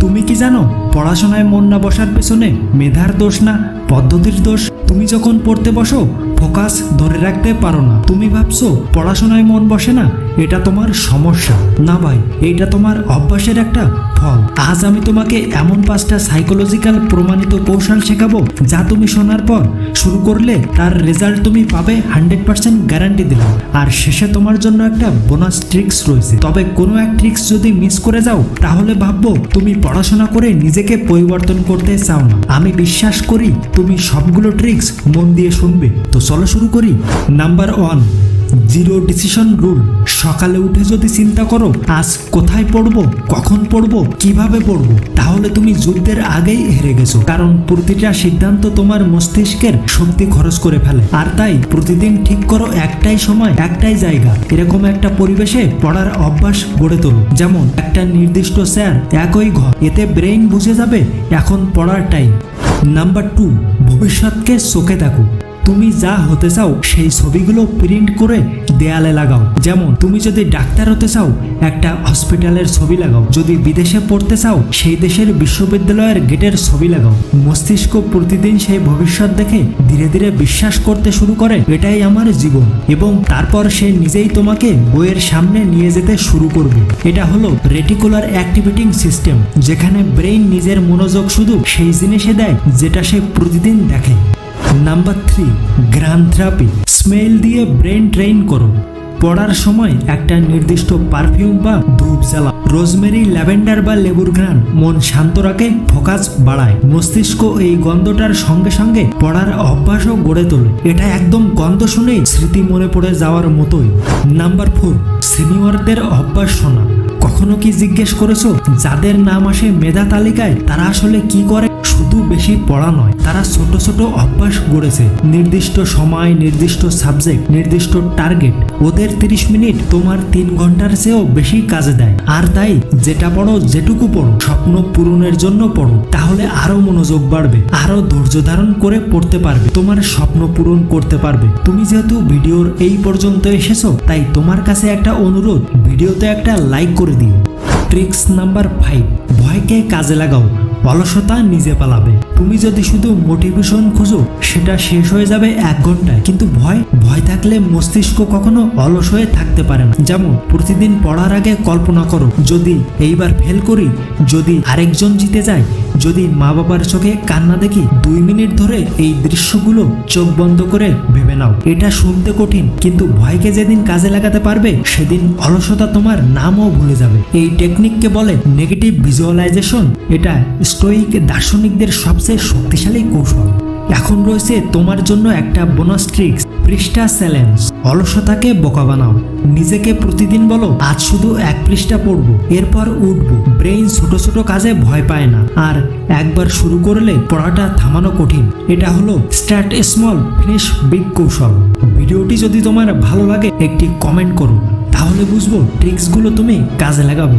তুমি কি জানো, পড়াশোনায় মন না বসার পেছনে মেধার দোষ না, পদ্ধতির দোষ? তুমি যখন পড়তে বসো ফোকাস ধরে রাখতে পারো না। তুমি ভাবছ, পড়াশোনায় মন বসে না? এটা তোমার সমস্যা। না ভাই, এটা তোমার অভ্যাসের একটা ফল। আজ আমি তোমাকে এমন পাঁচটা সাইকোলজিক্যাল প্রমাণিত কৌশল শেখাবো, যা তুমি শোনার পর শুরু করলে তার রেজাল্ট তুমি পাবে হান্ড্রেড পার্সেন্ট গ্যারান্টি দিলাম। আর শেষে তোমার জন্য একটা বোনাস ট্রিক্স রয়েছে। তবে কোনো এক ট্রিক্স যদি মিস করে যাও, তাহলে ভাববো তুমি পড়াশোনা করে নিজেকে পরিবর্তন করতে চাও না। আমি বিশ্বাস করি তুমি সবগুলো ট্রিক্স মন দিয়ে শুনবে। তো চলো শুরু করি। Number one zero decision rule সকালে উঠে যদি চিন্তা করো, আজ কোথায় পড়ব, কখন পড়ব, কীভাবে পড়ব, তাহলে তুমি যুদ্ধের আগেই হেরে গেছো। কারণ প্রতিটা সিদ্ধান্ত তোমার মস্তিষ্কের শক্তি খরচ করে ফেলে। আর তাই প্রতিদিন ঠিক করো একটাই সময়, একটাই জায়গা। এরকম একটা পরিবেশে পড়ার অভ্যাস গড়ে তোলো। যেমন একটা নির্দিষ্ট স্যার, একই ঘর, এতে ব্রেইন বুঝে যাবে, এখন পড়ার টাইম নাম্বার টু ভবিষ্যৎকে চোখে দেখো। তুমি যা হতে চাও, সেই ছবিগুলো প্রিন্ট করে দেয়ালে লাগাও। যেমন, তুমি যদি ডাক্তার হতে চাও, একটা হসপিটালের ছবি লাগাও। যদি বিদেশে পড়তে চাও, সেই দেশের বিশ্ববিদ্যালয়ের গেটের ছবি লাগাও। মস্তিষ্ক প্রতিদিন সেই ভবিষ্যৎ দেখে ধীরে ধীরে বিশ্বাস করতে শুরু করে, এটাই আমার জীবন। এবং তারপর সে নিজেই তোমাকে বইয়ের সামনে নিয়ে যেতে শুরু করবে। এটা হলো রেটিকুলার অ্যাক্টিভিটিং সিস্টেম যেখানে ব্রেইন নিজের মনোযোগ শুধু সেই জিনিসে দেয়, যেটা সে প্রতিদিন দেখে। নাম্বার থ্রি গ্রান থেরাপি স্মেল দিয়ে ব্রেন ট্রেন করো। পড়ার সময় একটা নির্দিষ্ট পারফিউম বা ধূপ জ্বালা রোজমেরি ল্যাভেন্ডার বা লেবুর ঘ্রাণ মন শান্ত রাখে ফোকাস বাড়ায়। মস্তিষ্ক এই গন্ধটার সঙ্গে সঙ্গে পড়ার অভ্যাসও গড়ে তোলে। এটা একদম গন্ধ শুনেই স্মৃতি মনে পড়ে যাওয়ার মতোই। নাম্বার ফোর সিনিয়রদের অভ্যাস শোনা। কখনো কি জিজ্ঞেস করেছ, যাদের নাম আসে মেধা তালিকায়, তারা আসলে কি করে? শুধু বেশি পড়া নয়, তারা ছোট ছোট অভ্যাস গড়েছে। নির্দিষ্ট সময়, নির্দিষ্ট সাবজেক্ট, নির্দিষ্ট টার্গেট, ওদের তিরিশ মিনিট তোমার তিন ঘণ্টার চেয়েও বেশি কাজে দেয়। আর তাই, যেটা পড়ো, যেটুকু পড়ো, স্বপ্ন পূরণের জন্য পড়ো, তাহলে আরও মনোযোগ বাড়বে, আরও ধৈর্য ধারণ করে পড়তে পারবে, তোমার স্বপ্ন পূরণ করতে পারবে। তুমি যেহেতু ভিডিওর এই পর্যন্ত এসেছ, তাই তোমার কাছে একটা অনুরোধ, ভিডিওতে একটা লাইক করে দিও। ট্রিক্স নাম্বার ফাইভ ভয়কে কাজে লাগাও। অলসতা নিজে পালাবে। তুমি যদি শুধু মোটিভেশন খুঁজো, সেটা শেষ হয়ে যাবে এক ঘন্টায়। কিন্তু ভয় ভয় থাকলে মস্তিষ্ক কখনো অলস হয়ে থাকতে পারে না। যেমন, প্রতিদিন পড়ার আগে কল্পনা করো, যদি এইবার ফেল করি, যদি আরেকজন জিতে যায়, যদি মা বাবার চোখে কান্না দেখি, দুই মিনিট ধরে এই দৃশ্যগুলো চোখ বন্ধ করে ভেবে নাও। এটা শুনতে কঠিন, কিন্তু ভয়কে যেদিন কাজে লাগাতে পারবে, সেদিন অলসতা তোমার নামও ভুলে যাবে। এই টেকনিককে বলে নেগেটিভ ভিজুয়ালাইজেশন এটা স্টোইক দার্শনিকদের সবচেয়ে শক্তিশালী কৌশল। এখন রয়েছে তোমার জন্য একটা বোনাস ট্রিক্স পৃষ্ঠা চ্যালেঞ্জ অলসতাকে বোকা বানাও। নিজেকে প্রতিদিন বলো, আজ শুধু এক পৃষ্ঠা পড়ব, এরপর উঠবো। ব্রেইন ছোট ছোট কাজে ভয় পায় না। আর একবার শুরু করলে পড়াটা থামানো কঠিন। এটা হলো স্টার্ট স্মল ফিনিশ বিগ কৌশল। ভিডিওটি যদি তোমার ভালো লাগে, একটি কমেন্ট করো। তাহলে বুঝব ট্রিক্সগুলো তুমি কাজে লাগাবে।